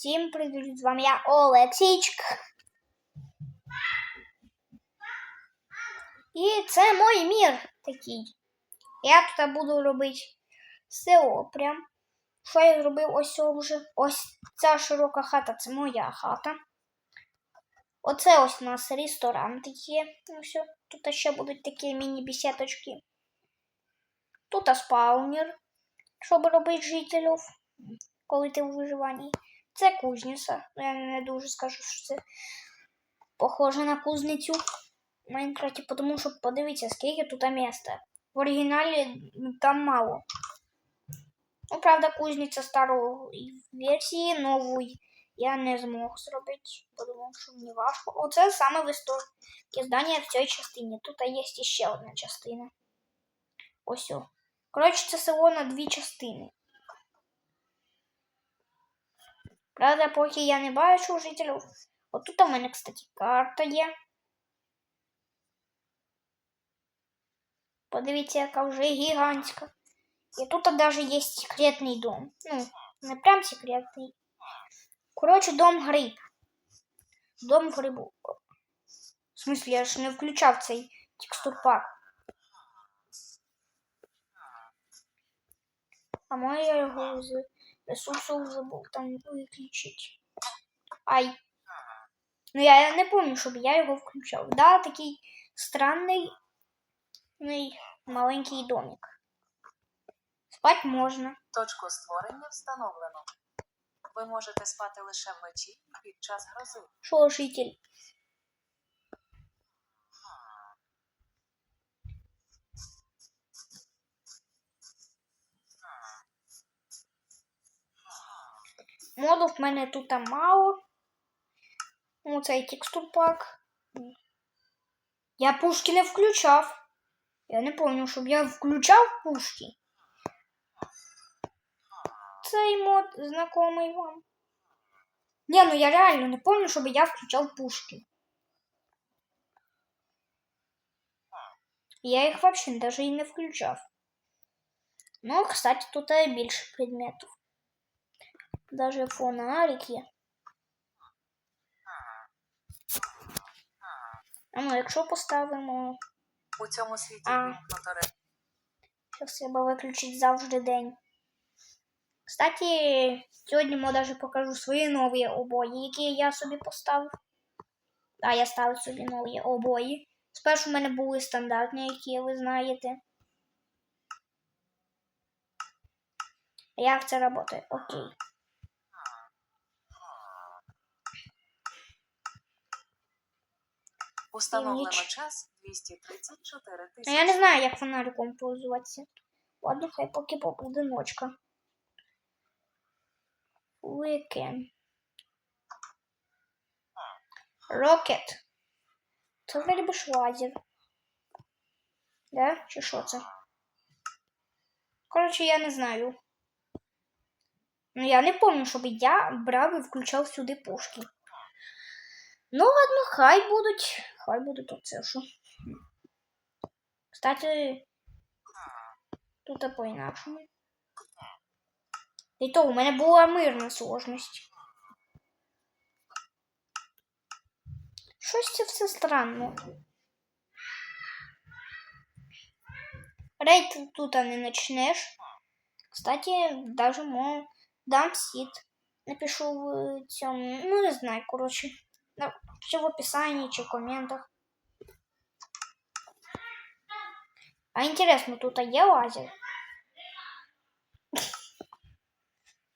Всім привіт, з вами я Олексійчик. І це мой мір такий. Я тут буду робити село прям. Що я зробив ось вже? Ось ця широка хата це моя хата. Оце ось у нас ресторан такий. Ну все, тут ще будуть такі міні-бесідочки. Тут спаунер, щоб робити жителів, коли ти в виживанні. Це кузниця. Ну, Я не дуже скажу, що це похоже на кузницю в Майнкрафті, тому що подивіться, скільки тут міста. В оригіналі там мало. Ну, правда, кузниця старої версії, нової я не змог зробити, тому що мені важко. Оце саме в історії здання в цій частині. Тут є ще одна частина. Ось. Коротше, це село на дві частини. Правда, поки я не бачу жителів. Отут у мене, кстати, карта є. Подивіться, яка вже гігантська. І тут навіть є секретний дом. Ну, не прям секретний. Коротше, дом гриб. Дом грибу. В смысле, я ж не включав цей текстурпак. А моя його з ресурсів забув там виключити. Ай. Ну я не помню, щоб я його включав. Да, такий странний маленький домик. Спать можна. Точку створення встановлено. Ви можете спати лише вночі під час грози. Шо, житель? Модов в мене тут мало. Ну, цей текстурпак. Я пушки не включав. Я не пам'ятаю, щоб я включав пушки. Цей мод знакомий вам. Не, ну я реально не помню, щоб я включав пушки. Я їх вообще даже і не включав. Ну, кстати, тут більше предметів. Даже фонарик є. А ну, якщо поставимо. У цьому світі А. Зараз треба виключити завжди день. Кстати, сьогодні я даже покажу свої нові обої, які я собі поставив. А, я ставив собі нові обої. Спершу в мене були стандартні, які ви знаєте. Як це працює? Окей. Установлено Ніч. час 234 А тисячі. я не знаю, як фонариком пользуватися. Ладно, хай поки побуде ночка. Weekend. Rocket. Це вроді би ж лазер. Да? Чи що це? Коротше, я не знаю. Ну, я не пам'ятаю, щоб я брав і включав сюди пушки. Ну, ладно, хай будуть. Хай будуть оце що. Кстати, тут по-інакшому. І то у мене була мирна сложність. Щось це все странно. Рейд тут не почнеш. Кстати, даже мо дам сит. Напишу в цьому, ну не знаю, коротше. Чи в описанні, чи в коментах. А интересно, тут є лазер?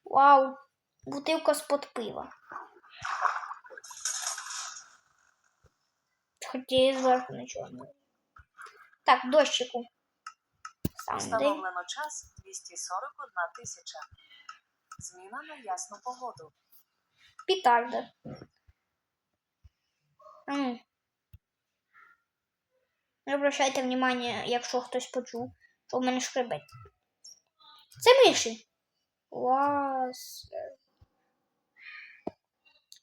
Вау, бутилка з-под пива. Хоча і зверху нічого не. Так, дощику. Встановлено час 241 тисяча. Зміна на ясну погоду. Петарда. А ну. Не обращайте внимание, якщо хтось почув, що в мене шкребеть. Це миші. Клас.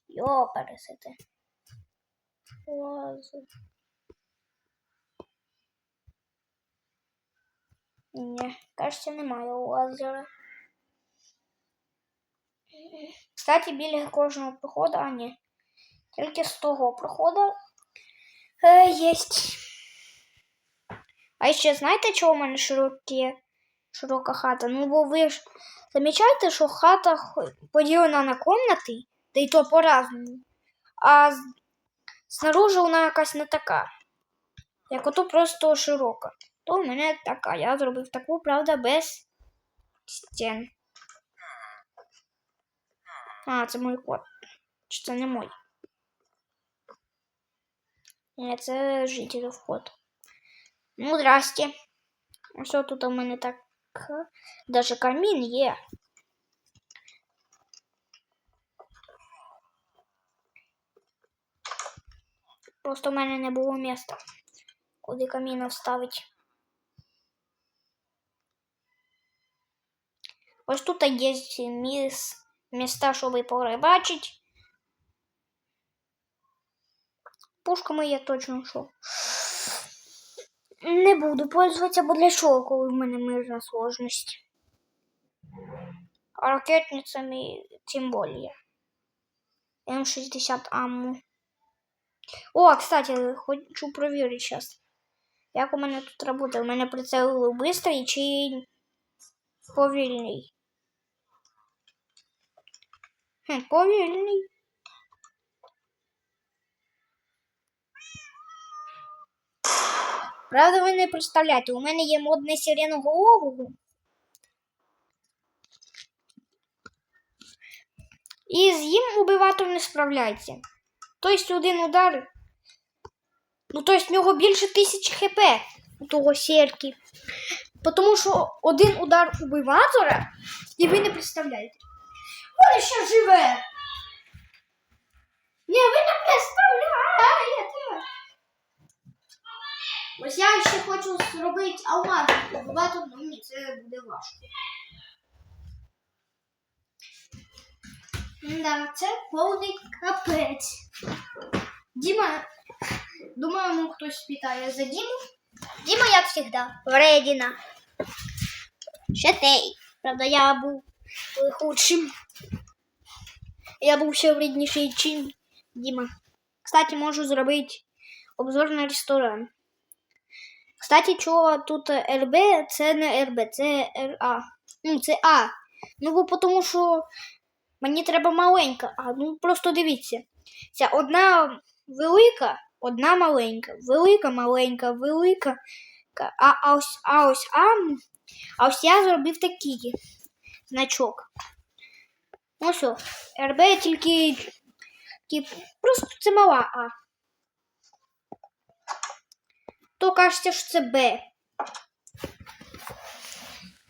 Йо, пересити. Клас. Ні, кажеться, немає лазера. Кстати, біля кожного проходу, а ні. Тільки з того проходу е, є. А ще знаєте, чого в мене широкі, широка хата? Ну, бо ви ж замічаєте, що хата поділена на комнати, та й то по-разному. А снаружи вона якась не така. Як ото просто широка. То в мене така. Я зробив таку, правда, без стін. А, це мій кот. Чи це не мой? Це жителів кот. Ну, здрасте. Що тут у мене так? Даже камін є. Просто в мене не було міста, куди каміна вставити. Ось тут є міс, міста, щоб порибачити. Пушками я точно що. Не буду пользуватися, бо для чого, коли в мене мирна сложність. А ракетницями тим более. М60 амму. О, кстати, хочу проверить сейчас. Як у мене тут работає? У мене прицел быстрий чи повільний? Хм, повільний. Правда, ви не представляєте, у мене є модне сиреноголового. І з їм убиватор не справляється. Тобто один удар. Ну, тобто в нього більше тисячі хп у того сірки. Тому що один удар убиватора, і ви не представляєте. Він ще живе. Ні, ви не представляєте. Ось я ще хочу зробити алмазний убиватор, але ні, це буде важко. Да, це повний капець. Діма, думаю, ну хтось питає за Діму. Діма, як завжди, вредіна. Ще той. Правда, я був худшим. Я був ще вредніший, чим Діма. Кстати, можу зробити обзор на ресторан. Кстати, чого тут РБ, це не РБ, це РА. Ну, це А. Ну, бо тому що мені треба маленька. А, ну просто дивіться. Ця одна велика, одна маленька, велика, маленька, велика. А, а ось, а ось, а, а ось я зробив такий значок. Ну що, РБ тільки, тільки просто це мала А. То кажеться, що це Б.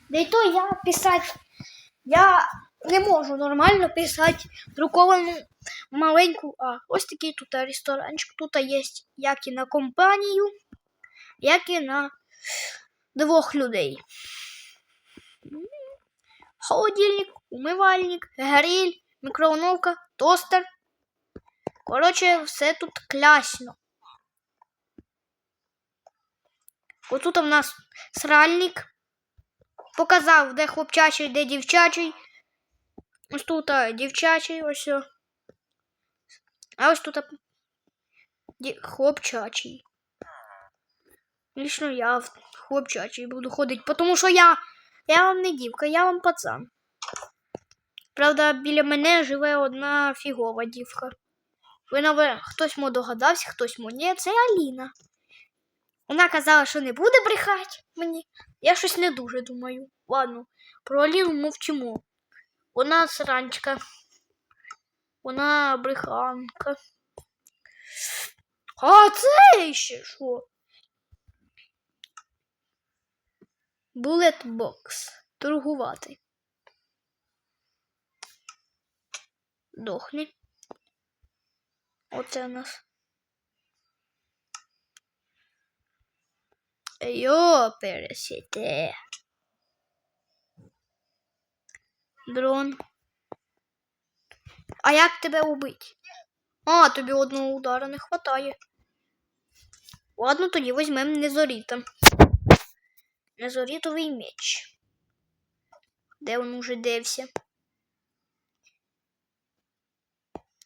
Да й то я писати, я не можу нормально писати друковану маленьку А. Ось такий тут ресторанчик. Тут є як і на компанію, як і на двох людей. Холодильник, умивальник, гриль, мікроволновка, тостер. Коротше, все тут клясно. Отут у нас сральник. Показав, де хлопчачий, де дівчачий. Ось тут а, дівчачий, ось. о. А ось тут а, ді- хлопчачий. Лично я хлопчачий буду ходити, тому що я, я вам не дівка, я вам пацан. Правда, біля мене живе одна фігова дівка. Ви наве, хтось мо догадався, хтось мо ні, це Аліна. Вона казала, що не буде брехати мені. Я щось не дуже думаю. Ладно, про Аліну мовчимо. Вона сранчка. Вона бреханка. А це ще що? Булетбокс. Торгувати. Дохни. Оце у нас. Йо, пересіте. Дрон. А як тебе убить? А, тобі одного удара не хватає. Ладно, тоді візьмемо незоріта. Незорітовий меч. Де він уже девся?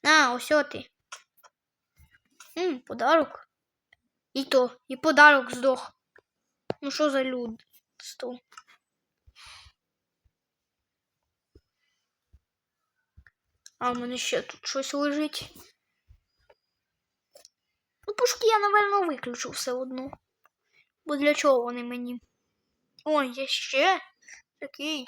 На, ось ти. М, подарок. І то, і подарок здох. Ну що за людство? А в мене ще тут щось лежить. Ну, пушки я, напевно, виключу все одно. Бо для чого вони мені? Ой, є ще такий.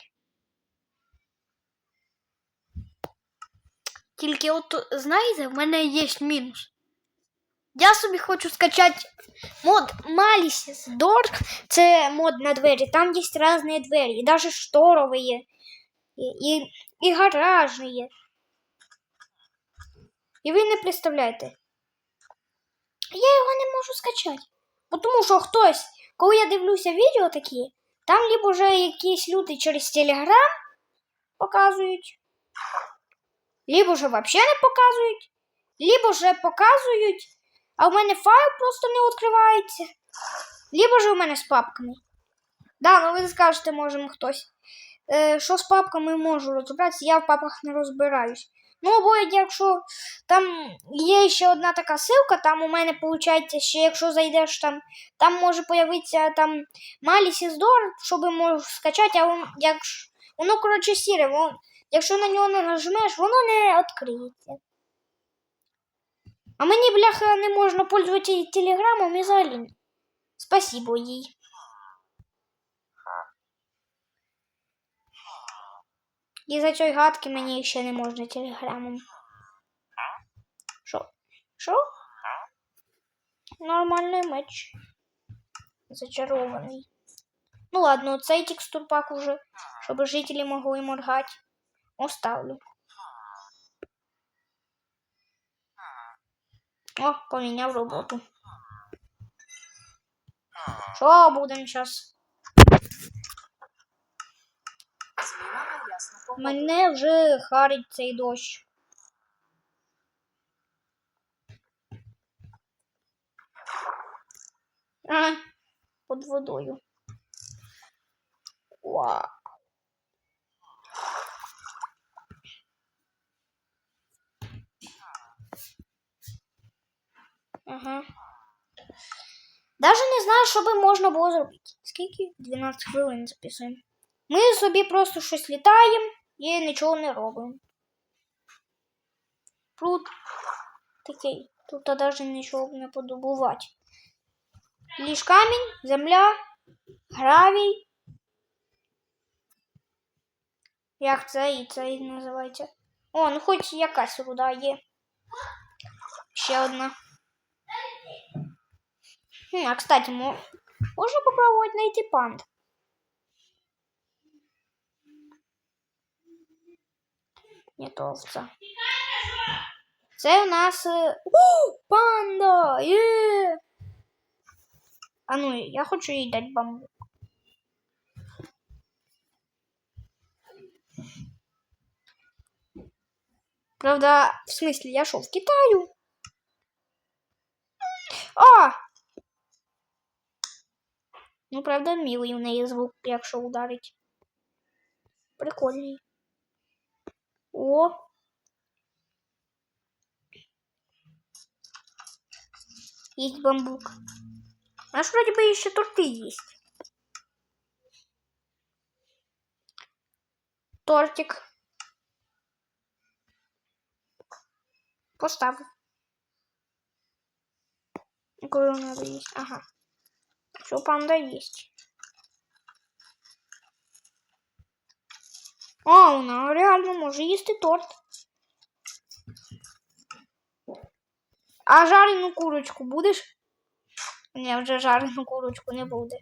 Тільки от, знаєте, в мене є мінус. Я собі хочу скачати мод Malice Dork. Це мод на двері. Там є різні двері. І навіть шторові є. І, і, гаражні є. І ви не представляєте. Я його не можу скачати. Тому що хтось, коли я дивлюся відео такі, там либо вже якісь люди через Телеграм показують, либо вже взагалі не показують, либо вже показують, а в мене файл просто не відкривається, либо ж у мене з папками. Да, ну ви скажете, може хтось. Е, що з папками можу розібратися, я в папках не розбираюсь. Ну, або якщо там є ще одна така ссылка, там у мене виходить, ще якщо зайдеш там, там може появитися там Malice Door, щоб можеш скачати, а вон, якщо, воно, коротше, сіре, вон, якщо на нього не нажмеш, воно не відкриється. А мені, бляха, не можна пользуватися телеграмом і взагалі. Спасибо їй. І за цієї гадки мені ще не можна телеграмом. Що? Що? Нормальний меч. Зачарований. Ну ладно, цей текстурпак уже, щоб жителі могли моргати. Оставлю. О, поміняв роботу. Що будемо зараз? Погоду. Мене вже харить цей дощ. А, під водою. Вау. Ага. Даже не знаю, що би можна було зробити. Скільки? 12 хвилин записуємо. Ми собі просто щось літаємо і нічого не робимо. Тут такий. Тут навіть нічого не подобувати. Ліж камінь, земля, гравій. Як це і це і називається? О, ну хоч якась руда є. Ще одна. Хм, а кстати, мо- можна попробувати знайти панд. Не то овца. Це у нас. е, О, панда! Є! А ну, я хочу їй дати бамбук. Правда, в смысле, я шел в Китаю. А! Ну, правда, милий у неї звук, якщо ударить. Прикольний. О! Есть бамбук. У нас вроде бы еще торты есть. Тортик. Поставлю. Какой у нас есть? Ага. Все, панда есть. А, вона реально може їсти торт. А жарену курочку будеш? Ні, вже жарену курочку не буде.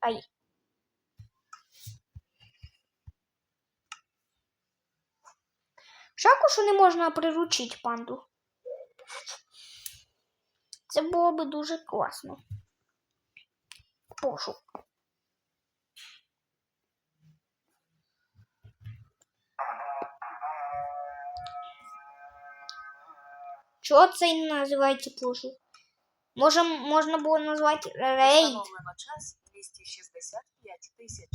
Ай. Шаку, що не можна приручити панду. Це було би дуже класно. пошук. Чого це называете називається Можем, можно было назвать рейд. Час 265 тисяч.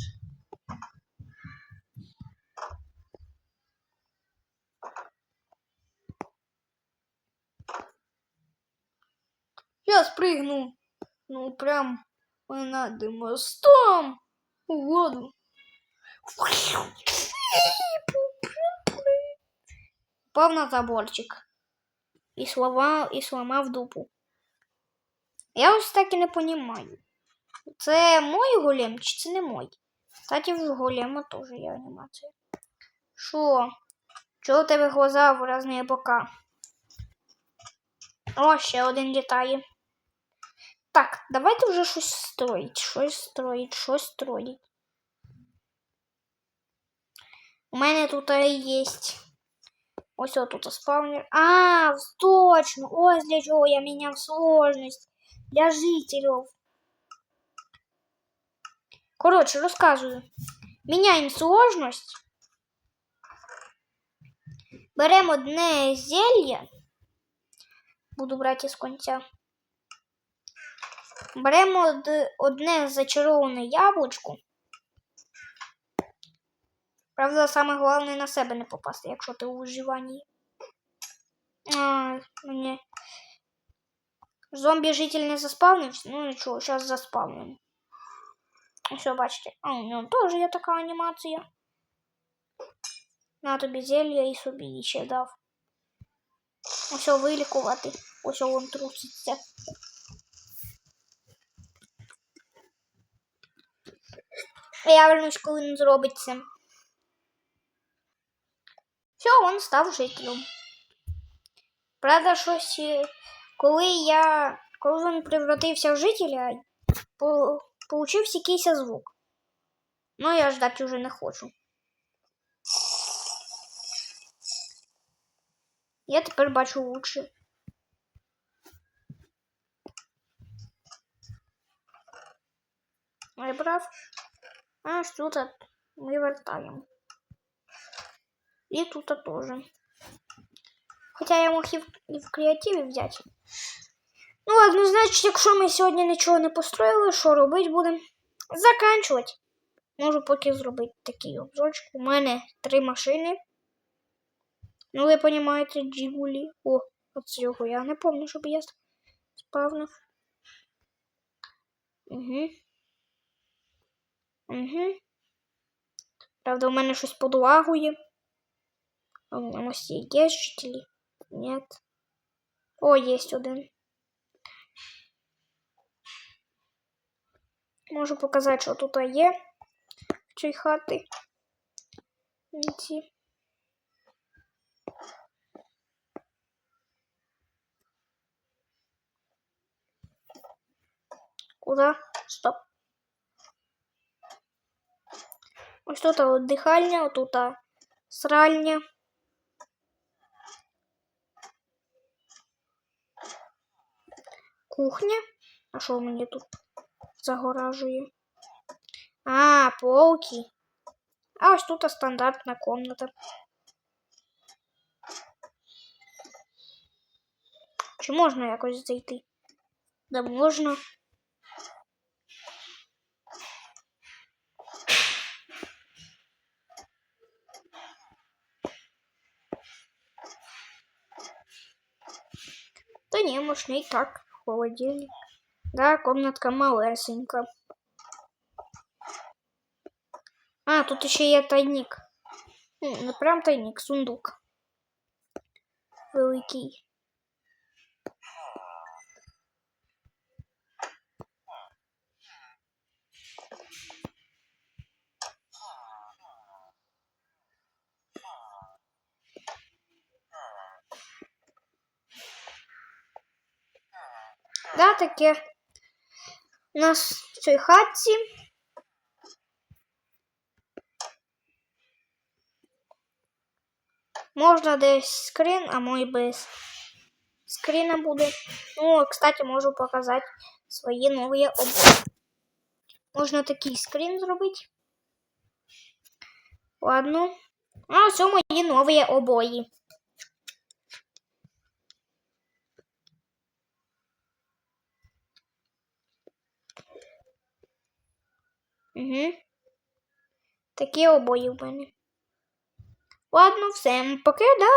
Я спригну. Ну прям. Над мостом у воду. Упав на заборчик. І слова, і сломав дупу. Я ось так і не понімаю. Це мой голем чи це не мой? Кстати, в голема теж є анімація. Що? Чого у тебе глаза в різні бока? О, ще один літає. Так, давайте вже щось строїть, щось строїть, щось строїть. У мене тут є. Ось тут спавнер. А, точно. Ось для чого я міняв сложність. Для жителів. Коротше, розказую. Міняємо сложність. Беремо одне зелье. Буду брати з конця. Беремо одне зачароване яблучко. Правда, саме головне на себе не попасти, якщо ти у виживанні. А, мені. Зомбі житель не заспавнився? Ну нічого, зараз заспавним. Все, бачите. А, у нього теж є така анімація. На тобі зелья і собі ще дав. Ось вилікувати. Ось він труситься. Я вернусь, коли він зробить це. Все, він став жителем. Правда, щось, е, коли я. Коли він превратився в жителя, по, получився якийсь звук. Ну, я ждати вже не хочу. Я тепер бачу лучше. Вибрав. А тут ми вертаємо. І тут теж. Хоча я мог і в, і в креативі взяти. Ну ладно, значить, якщо ми сьогодні нічого не построїли, що робити будемо? Заканчувати. Можу поки зробити такий обзорчик. У мене три машини. Ну, ви розумієте, джигулі. О, от цього я не пам'ятаю, щоб я спавнив. Угу. Угу. Правда, у мене щось подлагує. А у ось є жителі? Нет. О, есть один. Можу показати, що тут є в цій хати. Ці. Куда? Стоп. Ось тут от дихальня, тут сральня. Кухня. А що мені тут загоражує? А, полки. А ось тут стандартна комната. Чи можна якось зайти? Да можна. Да не, можно и так. Холодильник. Да, комнатка малесенька. А, тут еще є тайник. Ну, прям тайник, сундук. Великий. Таке у нас в цій хатці. Можна десь скрин, а мой без скрина буде. Ну, кстати, можу показати свої нові обої. Можна такий скрин зробити. Ладно. А ось мої нові обої. Угу. Такі обої в мене. Ладно, всем покидай.